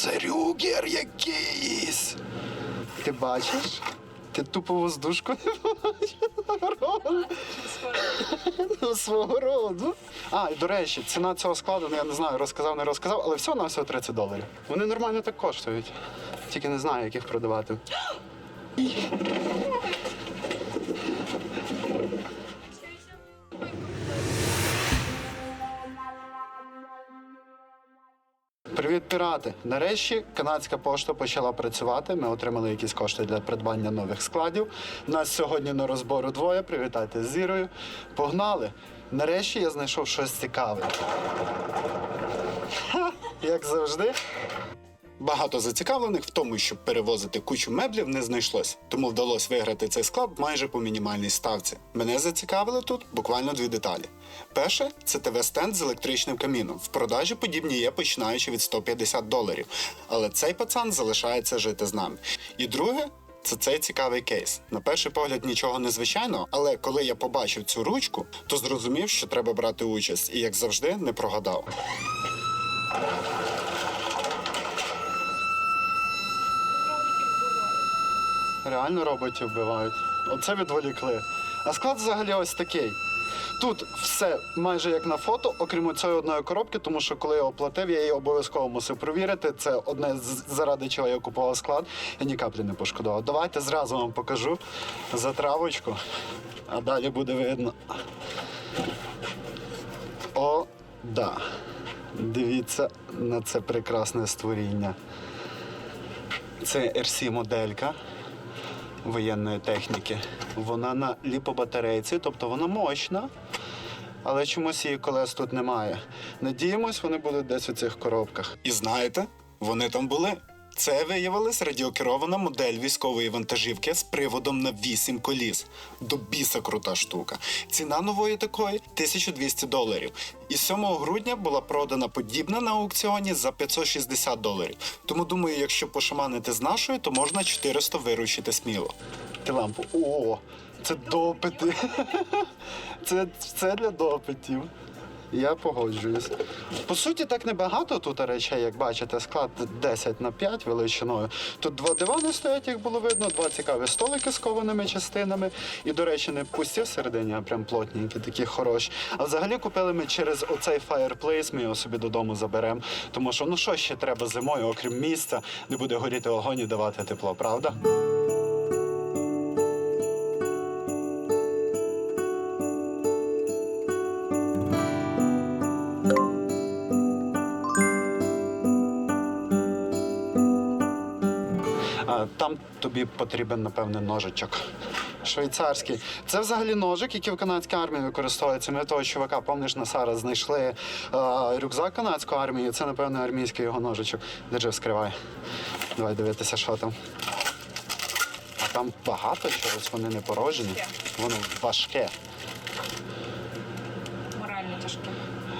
Це рюгер якийсь. Ти бачиш? Ти тупо воздушку не бачиш. Ну, свого роду. А, і до речі, ціна цього складу, ну я не знаю, розказав, не розказав, але всього на всього 30 доларів. Вони нормально так коштують. Тільки не знаю, як їх продавати. Привіт, пірати! Нарешті канадська пошта почала працювати. Ми отримали якісь кошти для придбання нових складів. Нас сьогодні на розбору двоє. Привітайте з зірою. Погнали! Нарешті я знайшов щось цікаве. Ха, як завжди. Багато зацікавлених в тому, щоб перевозити кучу меблів, не знайшлось, тому вдалося виграти цей склад майже по мінімальній ставці. Мене зацікавили тут буквально дві деталі. Перше це ТВ-стенд з електричним каміном. В продажі подібні є починаючи від 150 доларів. Але цей пацан залишається жити з нами. І друге. Це цей цікавий кейс. На перший погляд нічого незвичайного, але коли я побачив цю ручку, то зрозумів, що треба брати участь, і як завжди не прогадав. Реально роботів вбивають. Оце відволікли. А склад взагалі ось такий. Тут все майже як на фото, окрім цієї одної коробки, тому що коли я оплатив, я її обов'язково мусив провірити. Це одне з- заради чого я купував склад. Я ні каплі не пошкодував. Давайте зразу вам покажу затравочку, а далі буде видно. О, да. Дивіться на це прекрасне створіння. Це RC моделька воєнної техніки. Вона на ліпобатарейці, тобто вона мощна, але чомусь її колес тут немає. Надіємось, вони будуть десь у цих коробках. І знаєте, вони там були. Це виявилась радіокерована модель військової вантажівки з приводом на 8 коліс. До біса крута штука. Ціна нової такої 1200 доларів. І 7 грудня була продана подібна на аукціоні за 560 доларів. Тому думаю, якщо пошаманити з нашою, то можна 400 виручити сміло. Ти лампу. О, це допити. Це, це для допитів. Я погоджуюсь. По суті, так небагато тут речей, як бачите, склад 10 на 5 величиною. Тут два дивани стоять, як було видно, два цікаві столики з кованими частинами. І, до речі, не пусті всередині, а прям плотненькі, такі хороші. А взагалі купили ми через оцей fireplace, ми його собі додому заберемо. Тому що ну що ще треба зимою, окрім місця, де буде горіти огонь і давати тепло, правда? Там тобі потрібен, напевне, ножичок. Швейцарський. Це взагалі ножик, який в канадській армії використовується. Ми того чувака, пам'ятаєш, на Сара знайшли е, рюкзак канадської армії. Це, напевне, армійський його ножичок. Держи, вскривай. Давай дивитися, що там. А там багато чогось, вони не порожні. Воно важке, Морально тяжке.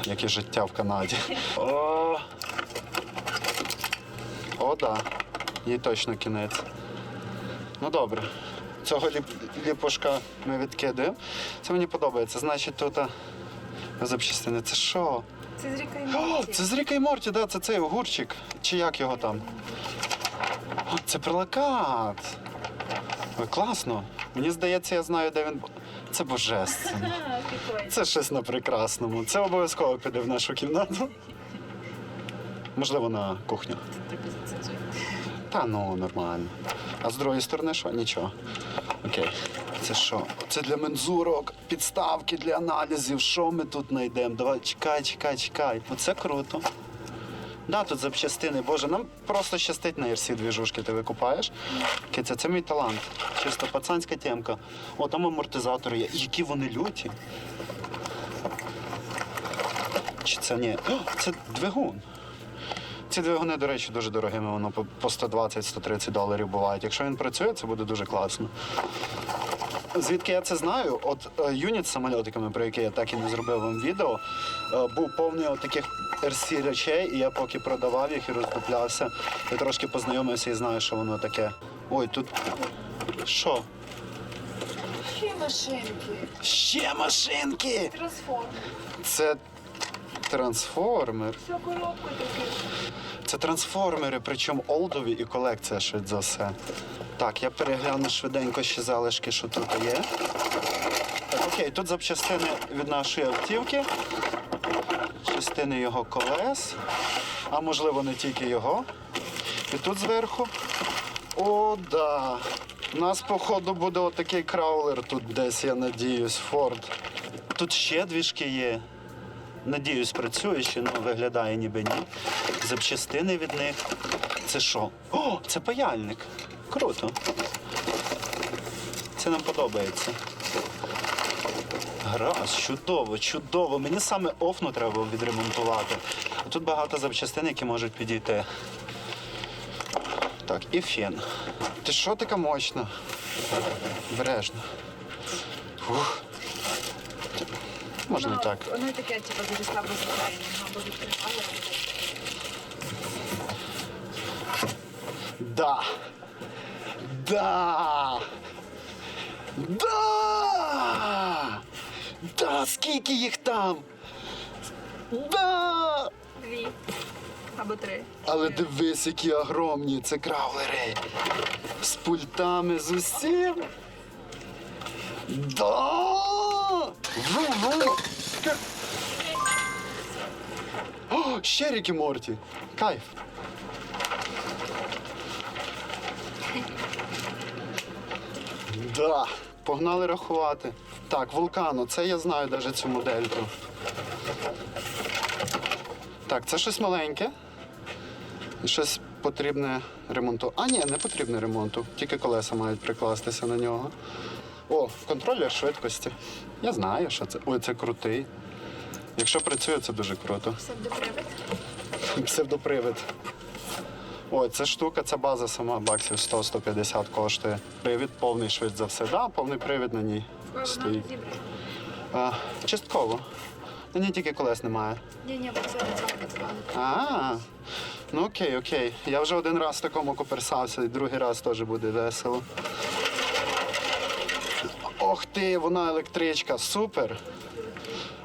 як і життя в Канаді. О, О, да. Їй точно кінець. Ну добре. Цього ліп, ліпушка ми відкидаємо. Це мені подобається. Значить, тут запчастини. Це що? Це з Ріка і О, Морті. це з Ріка і Морті, да, це цей огурчик. Чи як його там? О, це плакат. Ой, класно. Мені здається, я знаю, де він. Це божественно. Це щось на прекрасному. Це обов'язково піде в нашу кімнату. Можливо, на кухню. Та ну нормально. А з другої сторони що? Нічого. Окей. Це що? Це для мензурок, підставки для аналізів. Що ми тут знайдемо? Давай, чекай, чекай, чекай. Оце круто. Да, тут запчастини. Боже, нам просто щастить на RC двіжушки, ти викупаєш. Киця, це мій талант. Чисто пацанська темка. О, там амортизатори є. Які вони люті. Чи це ні? О, це двигун. Ці двигуни, до речі, дуже дорогими, воно по- по 120-130 доларів бувають. Якщо він працює, це буде дуже класно. Звідки я це знаю? От е, юніт з самольотиками, про який я так і не зробив вам відео, е, був повний от таких RC речей, і я поки продавав їх і роздуплявся, я трошки познайомився і знаю, що воно таке. Ой, тут що? Ще машинки. Ще машинки! Трансформ. Це Трансформер. Все коробка таки. Це трансформери, причому олдові і колекція швидше за все. Так, я перегляну швиденько ще залишки, що тут є. Так, окей, тут запчастини від нашої автівки, частини його колес, а можливо не тільки його. І тут зверху. О, да. У нас, походу, буде отакий краулер тут десь, я надіюсь, Форд. Тут ще двіжки є. Надіюсь, працює ще, ну виглядає ніби ні. Запчастини від них. Це що? О, це паяльник. Круто. Це нам подобається. Гаразд, чудово, чудово. Мені саме офну треба відремонтувати. Тут багато запчастин, які можуть підійти. Так, і фен. Ти що така мощна? Бережно. Фух. Можна так. Воно і таке, типу, дуже слабо заклеєне. Або відкривали. Да. Да. Да. Да, скільки їх там? Да. Дві. Або три. Але дивись, які огромні, це краулери. З пультами, з усім. Да. Ву-ву. О, ще Рікі Морті. Кайф. Да. Погнали рахувати. Так, вулкану, це я знаю навіть цю модельку. Так, це щось маленьке. Щось потрібне ремонту. А, ні, не потрібне ремонту. Тільки колеса мають прикластися на нього. О, контролер швидкості. Я знаю, що це. Ой, це крутий. Якщо працює, це дуже круто. Псевдопривид. Псевдопривид. Ой, ця штука, ця база сама баксів 100-150 коштує. Привід повний швидше за все. Да, повний привід на ній стоїть. А, частково. На ній тільки колес немає. Ні, ні, бо це не. А, ну окей, окей. Я вже один раз в такому коперсався, і другий раз теж буде весело. Ох ти, вона електричка, супер.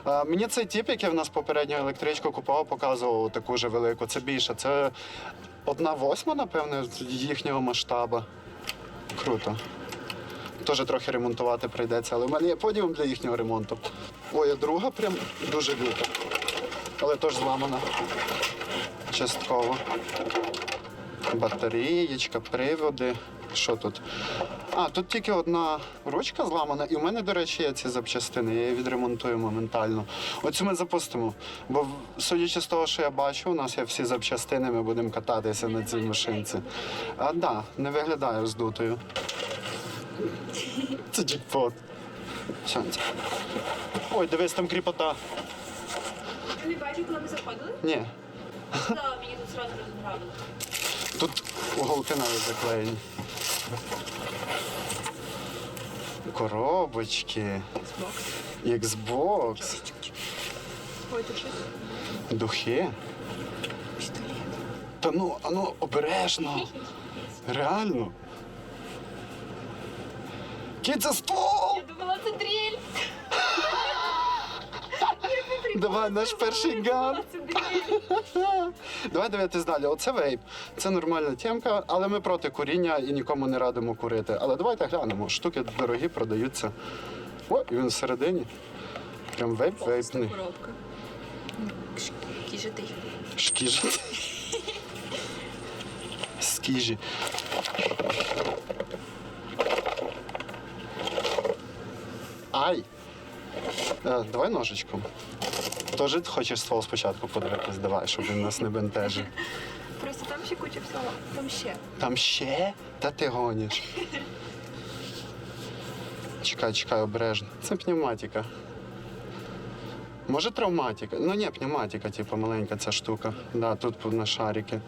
А, мені цей тип, який в нас попередню електричку купував, показував таку же велику. Це більше. Це одна восьма, напевно, їхнього масштабу. Круто. Теж трохи ремонтувати прийдеться, але в мене є подіум для їхнього ремонту. Ой, друга прям дуже люта. Але теж зламана. Частково. Батареєчка, приводи. Що тут? А, тут тільки одна ручка зламана, і в мене, до речі, є ці запчастини, я її відремонтую моментально. Оцю ми запустимо. Бо, судячи з того, що я бачу, у нас є всі запчастини, ми будемо кататися на цій машинці. А так, да, не виглядає здутою. Це джекпот. Сонце. Ой, дивись, там кріпота. Ви не бачили, коли ми заходили? Ні, мені тут зразу розмовляли. Тут уголки навіть заклеєні. Коробочки, Xbox, духи. Та ну, а ну, обережно. Реально. Кіт, це ствол! Я думала, це дріль. Давай наш перший ган. Давай дивитись далі. Оце вейп. Це нормальна темка, але ми проти куріння і нікому не радимо курити. Але давайте глянемо. Штуки дорогі продаються. О, і він всередині. Прям вейп вейпний. Коробка. Кіжитий. Шкіжі. Скіжі. Ай! Е, давай ножичком. Тоже хочеш ствол спочатку подивитись, давай, щоб він нас не бентежив. Просто там ще куча всього. Там ще. Там ще? Та ти гониш. Чекай, чекай, обережно. Це пневматика. Може травматика? Ну ні, пневматика, типу, маленька ця штука. Да, тут на шарики.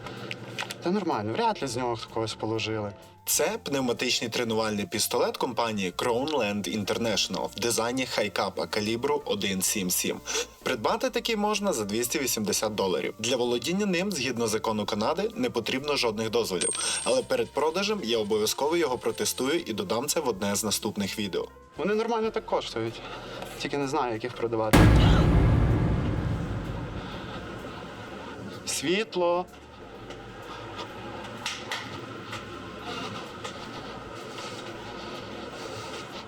Та нормально, вряд ли з нього когось положили. Це пневматичний тренувальний пістолет компанії Crownland International в дизайні хайкапа калібру 1.77. Придбати такий можна за 280 доларів. Для володіння ним, згідно закону Канади, не потрібно жодних дозволів. Але перед продажем я обов'язково його протестую і додам це в одне з наступних відео. Вони нормально так коштують. Тільки не знаю, як їх продавати. Світло.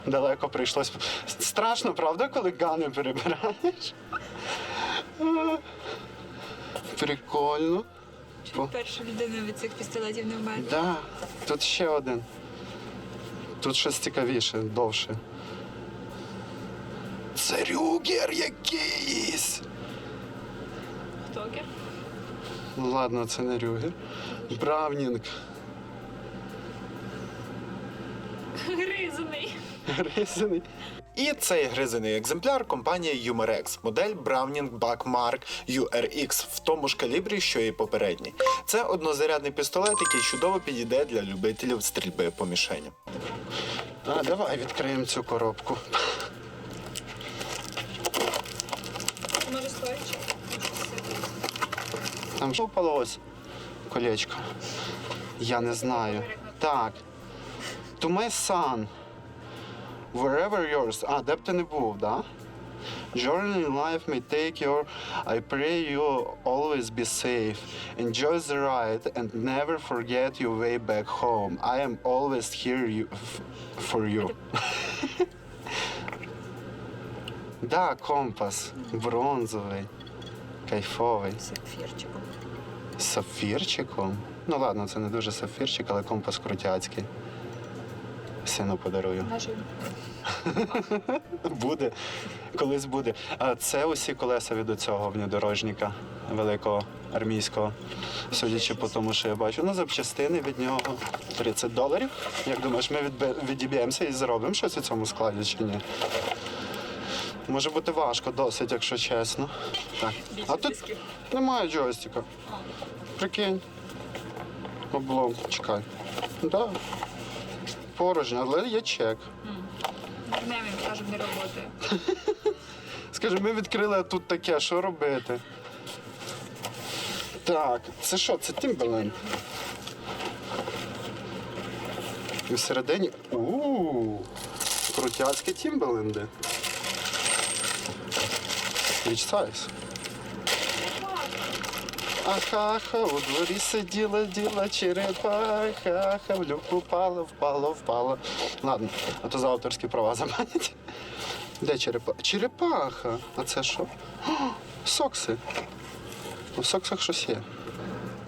Далеко прийшлось. Страшно, правда, коли гани перебираєш? Прикольно. Перша людина від цих пістолетів не вмер. Да, тут ще один. Тут щось цікавіше, довше. Це рюгер якийсь. Хто ке? Ну ладно, це не рюгер. Бравнінг. Гризаний. Гризаний. І цей гризаний екземпляр компанія Humerex, модель Browning Buckmark URX в тому ж калібрі, що і попередній. Це однозарядний пістолет, який чудово підійде для любителів стрільби по мішеням. А, давай відкриємо цю коробку. Може стоячи? Там що впалось? Колечко. Я не знаю. Так. To my son. Wherever yours. А, де б ти не був, да? Journey in life may take your. I pray you always be safe. Enjoy the ride and never forget your way back home. I am always here you, for you. да, компас. Бронзовий. Кайфовий. Сапфірчиком. Сапфірчиком? Ну ладно, це не дуже сапфірчик, але компас крутяцький. Сину подарую. Буде. Колись буде. А це усі колеса від цього внедорожника великого армійського. Судячи по тому, що я бачу. Ну, запчастини від нього 30 доларів. Як думаєш, ми відіб'ємося і заробимо щось у цьому складі чи ні? Може бути важко досить, якщо чесно. Так. А тут немає джойстика. Прикинь. Облом, чекай. Да. Порожньо, але є чек. Не він скажем, не роботи. Скажи, ми відкрили тут таке, що робити? Так, це що? Це Timberland? І всередині. у крутяцькі Тімберленди. Which size? Ахаха, у дворі сиділа, діла черепаха, ха, в люк упала, впала, впала. Ладно, а то за авторські права забанять. Де черепаха? Черепаха. А це що? О, сокси. У соксах щось є.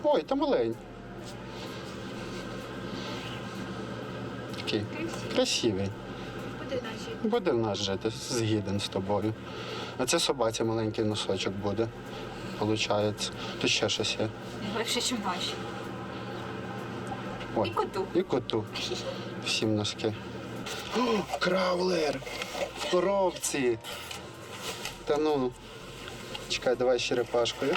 Ой, там олень. Такий красивий. Буде в нас жити, згіден з тобою. А це собаці маленький носочок буде. Получається. Тут ще щось є. Легше, ніж наші. Ой. І коту. І коту. Всім носки. О, краулер! В коробці. Та ну. Чекай, давай з черепашкою.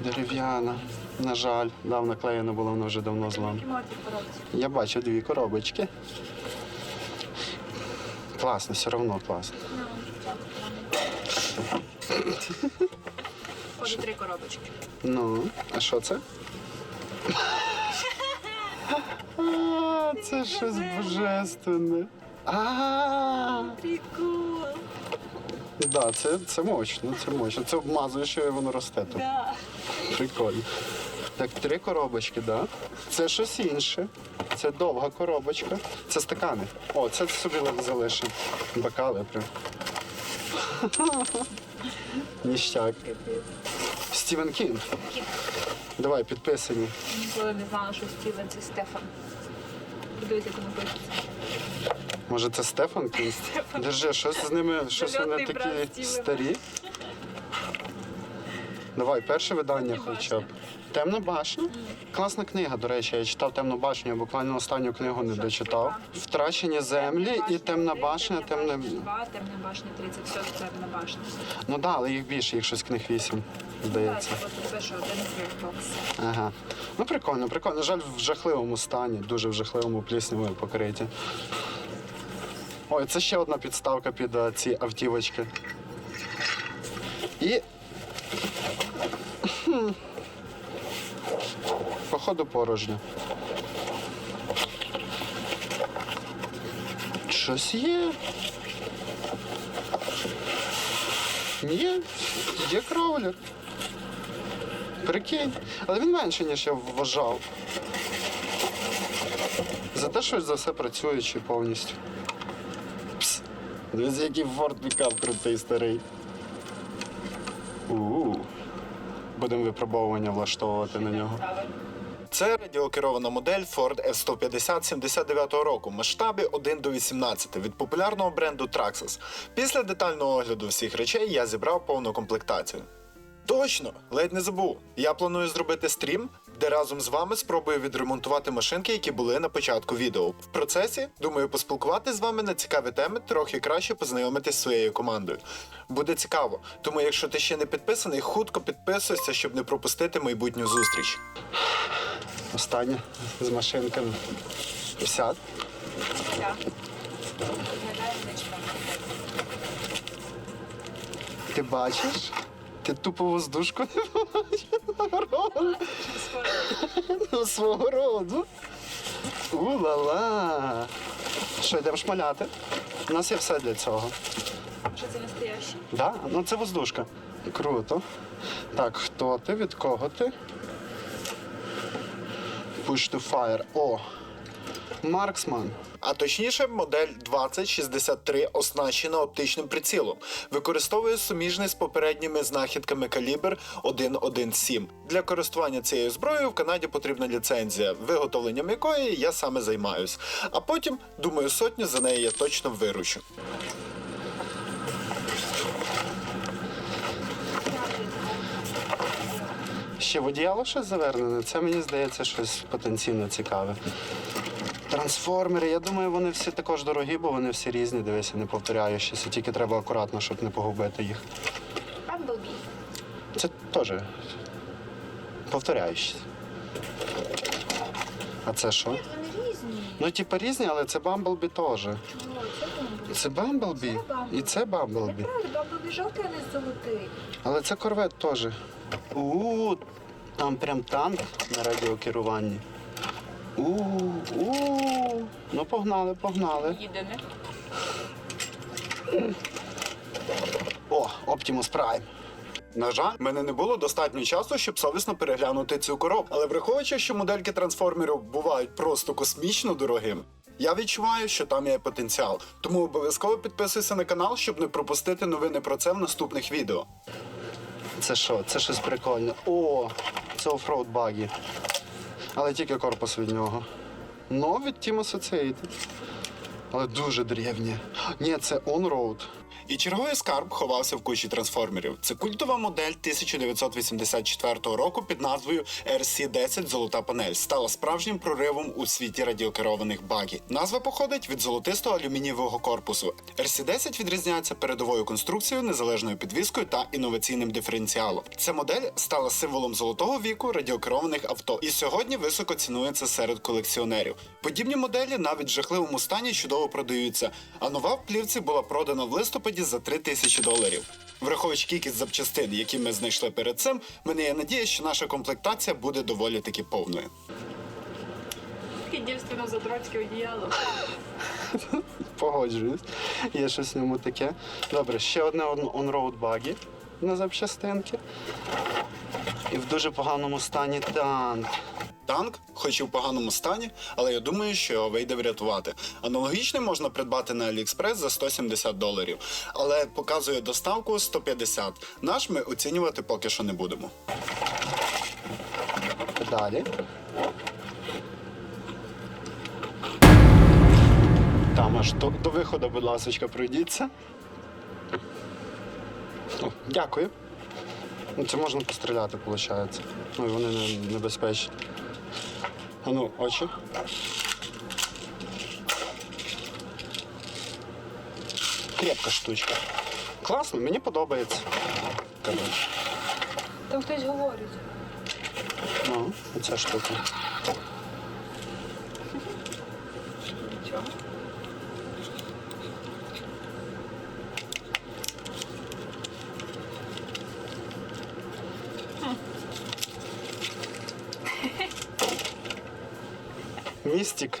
Дерев'яна. На жаль, дав наклеєно було, воно вже давно зламано. Я бачу дві коробочки. Класно, все одно класно. Ходу три коробочки. Ну, а що це? А, це щось божественне. А, Прикол. да, це, це мощно, це мощно. Це обмазуєш і воно росте тут. Да. Прикольно. Так, три коробочки, да? Це щось інше. Це довга коробочка. Це стакани. О, це собі залишив. Бокали прям. Ніщак. Стівен Кінг. Давай, підписані. Ніколи не знала, що Стівен це Стефан. Подивіться, як воно пишеться. Може, це Стефан Кінг? Держи, щось з ними, щось вони брат такі Стівена. старі. Давай, перше видання хоча б. Темна башня. Класна книга, до речі, я читав темну башню, я буквально останню книгу не дочитав. Втрачені землі і темна башня, темна. Два, темна башня 30, все, темна башня. Ну так, да, але їх більше, їх щось книг вісім, здається. Бокс. Ага. Ну прикольно, прикольно. Жаль, в жахливому стані, дуже в жахливому пліснявою покриті. Ой, це ще одна підставка під а, ці автівочки. І. Походу порожньо. Щось є. Ні, є краулер. Прикинь. Але він менше, ніж я вважав. Зате щось за все працюючи повністю. Пс. Дивіться, який Ford пікап крутий старий. Будемо випробовування влаштовувати на нього. Це радіокерована модель Ford F-150 79 року, в масштабі 1 до 18 від популярного бренду Traxxas. Після детального огляду всіх речей я зібрав повну комплектацію. Точно, ледь не забув. Я планую зробити стрім, де разом з вами спробую відремонтувати машинки, які були на початку відео. В процесі думаю поспілкуватися з вами на цікаві теми, трохи краще познайомитись зі своєю командою. Буде цікаво, тому якщо ти ще не підписаний, хутко підписуйся, щоб не пропустити майбутню зустріч. Останнє з машинками. 50. Так. Виглядає нечка. Ти бачиш? Ти тупо воздушку не бачиш. Ну, свого роду. У-ла-ла. Що, йдемо шмаляти? У нас є все для цього. Що це настояще? Да? Ну це воздушка. Круто. Так, хто ти? Від кого ти? Push to fire. О! Марксман. А точніше, модель 2063 оснащена оптичним прицілом. Використовує суміжний з попередніми знахідками калібр 1.1.7. Для користування цією зброєю в Канаді потрібна ліцензія, виготовленням якої я саме займаюсь. А потім, думаю, сотню за неї я точно виручу. Ще в одіяло щось завернене. Це мені здається щось потенційно цікаве. Трансформери, я думаю, вони всі також дорогі, бо вони всі різні, дивися, не повторяючіся. Тільки треба акуратно, щоб не погубити їх. Бамблбі. Це теж повторяючіся. А це що? Вони різні. Ну, типу різні, але це Бамблбі теж. О, це Бамблбі. Це Бамблбі і це Бамблбі. Неправда, Бамблбі жовтий, а не золотий. Але це корвет теж. У, там прям танк на радіокеруванні. У, у. Ну погнали, погнали. Їдене. О, Optimus Prime. На жаль, в мене не було достатньо часу, щоб совісно переглянути цю коробку. Але враховуючи, що модельки трансформерів бувають просто космічно дорогими. Я відчуваю, що там є потенціал, тому обов'язково підписуйся на канал, щоб не пропустити новини про це в наступних відео. Це що? Це щось прикольне. О, це оффроуд багі. Але тільки корпус від нього. Ну, від Team Associated. Але дуже древнє. Ні, це on-road. І черговий скарб ховався в кучі трансформерів. Це культова модель 1984 року під назвою RC-10 Золота панель стала справжнім проривом у світі радіокерованих багі. Назва походить від золотистого алюмінієвого корпусу. RC-10 відрізняється передовою конструкцією, незалежною підвіскою та інноваційним диференціалом. Ця модель стала символом золотого віку радіокерованих авто і сьогодні високо цінується серед колекціонерів. Подібні моделі навіть в жахливому стані чудово продаються. А нова в плівці була продана в листопаді за 3 тисячі доларів. Враховуючи кількість запчастин, які ми знайшли перед цим, мене є надія, що наша комплектація буде доволі таки повною. Таке дівственно задротське одіяло. Погоджуюсь. Є щось в ньому таке. Добре, ще одне on-road багі на запчастинки. І в дуже поганому стані танк. Танк, хоч і в поганому стані, але я думаю, що його вийде врятувати. Аналогічний можна придбати на AliExpress за 170 доларів, але показує доставку 150. Наш ми оцінювати поки що не будемо. Далі. Там аж до, до виходу, будь ласка, пройдіться. О, дякую. Ну, Це можна постріляти, виходить. Ну і вони не, небезпечні. А ну, очі. Крепка штучка. Класно, мені подобається. Коротше. Там хтось говорить. Ну, оця штука. Нічого. Містик.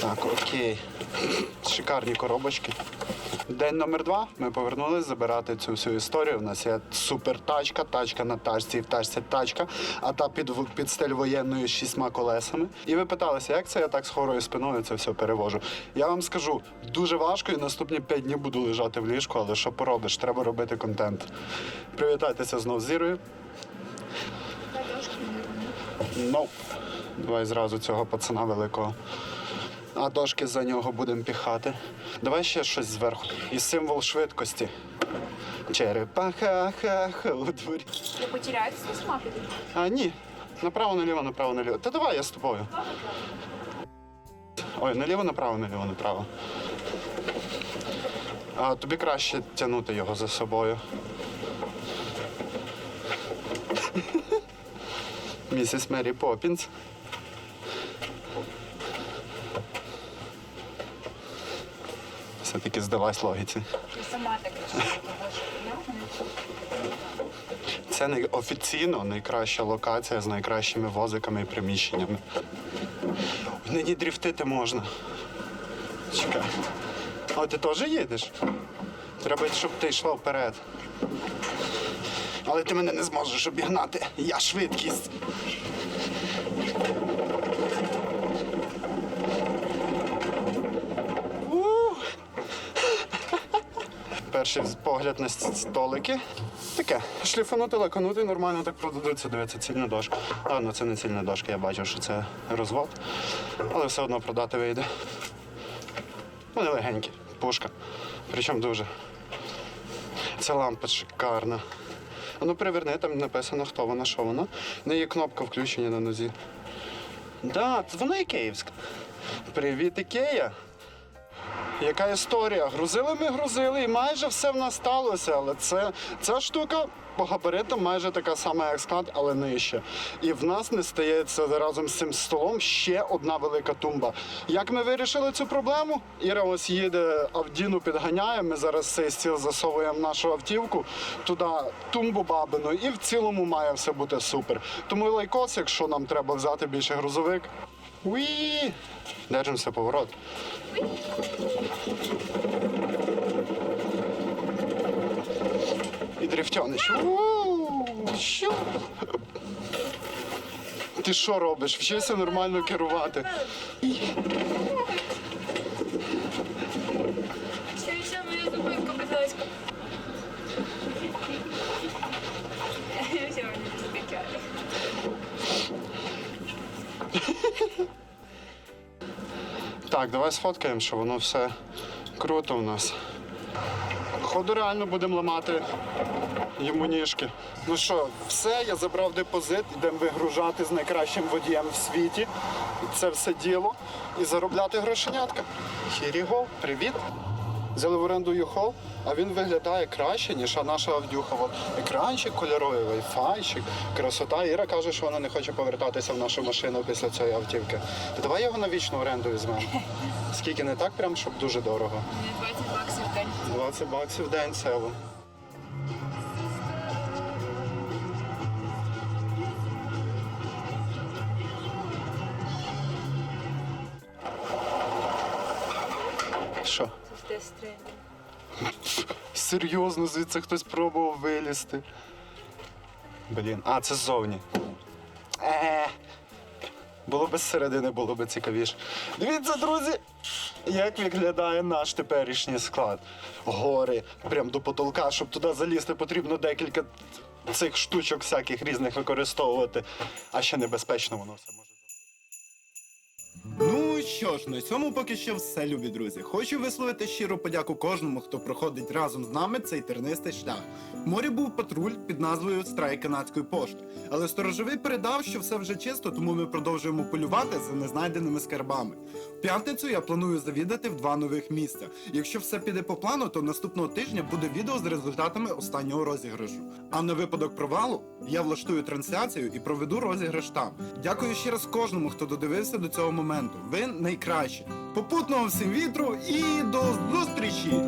Так, окей. Шикарні коробочки. День номер два. Ми повернулись забирати цю всю історію. У нас є супер тачка, тачка на тачці, і в тачці тачка, а та під, під стиль воєнною з шістьма колесами. І ви питалися, як це я так з хорою спиною це все перевожу. Я вам скажу, дуже важко, і наступні п'ять днів буду лежати в ліжку, але що поробиш? Треба робити контент. Привітайтеся знов з Ірою. Ну, давай зразу цього пацана великого. А дошки за нього будемо піхати. Давай ще щось зверху. І символ швидкості. Черепаха ха ха у дворі. Я потеряюся сама піду. А, ні. Направо, наліво, направо, наліво. Та давай я з тобою. Ой, наліво, направо, наліво, направо. А тобі краще тягнути його за собою. Місіс Мері Поппінс. Все-таки здалась логіці. Сама. Це най- офіційно найкраща локація з найкращими возиками і приміщеннями. Нині дріфтити можна. Чекай. А ти теж їдеш? Треба, щоб ти йшла вперед. Але ти мене не зможеш обігнати. Я швидкість. Перший погляд на столики. Таке. Шліфанути, лаканути, нормально так продадуться. Дивіться, цільна дошка. Ладно, це не цільна дошка, я бачив, що це розвод. Але все одно продати вийде. Вони легенькі, пушка. Причому дуже. Ця лампа шикарна. Ну приверни, там написано, хто вона, що вона. Не є кнопка включення на нозі. Так, да, вона і київська. Привіт, Ікея. Яка історія? Грузили ми грузили, і майже все в нас сталося. Але це ця штука по габаритам майже така сама, як склад, але нижче. І в нас не стається разом з цим столом ще одна велика тумба. Як ми вирішили цю проблему? Іра ось їде Авдіну підганяє. Ми зараз цей стіл засовуємо в нашу автівку, туди тумбу бабину, і в цілому має все бути супер. Тому лайкос, якщо нам треба взяти більше грузовик. Уі! Держимося поворот. І дрифтяниш. Що? Ти що робиш? Вчися нормально керувати. Так, давай сфоткаємо, що воно все круто у нас. Ходу реально будемо ламати йому ніжки. Ну що, все, я забрав депозит, йдемо вигружати з найкращим водієм в світі. Це все діло. І заробляти грошенятка. Go. Привіт. Взяли в оренду юхол, а він виглядає краще, ніж наша Авдюха. Екранчик кольоровий, вайфайчик, красота. Іра каже, що вона не хоче повертатися в нашу машину після цієї автівки. То давай його на вічну оренду візьмемо. Скільки не так, прям щоб дуже дорого. 20 баксів в день. 20 баксів в день це. во. Що? Це. Серйозно, звідси хтось пробував вилізти. Блін, а це ззовні. Е. Було б зсередини, було б цікавіше. Дивіться, друзі, як виглядає наш теперішній склад. Гори, прям до потолка, щоб туди залізти, потрібно декілька цих штучок всяких різних використовувати. А ще небезпечно воно все може. Що ж, на цьому поки що все, любі друзі. Хочу висловити щиру подяку кожному, хто проходить разом з нами цей тернистий шлях. В морі був патруль під назвою Страй канадської пошти. Але сторожовий передав, що все вже чисто, тому ми продовжуємо полювати за незнайденими скарбами. В п'ятницю я планую завідати в два нових місця. Якщо все піде по плану, то наступного тижня буде відео з результатами останнього розіграшу. А на випадок провалу я влаштую трансляцію і проведу розіграш там. Дякую ще раз кожному, хто додивився до цього моменту. Ви найкращі. Попутного всім вітру і до зустрічі!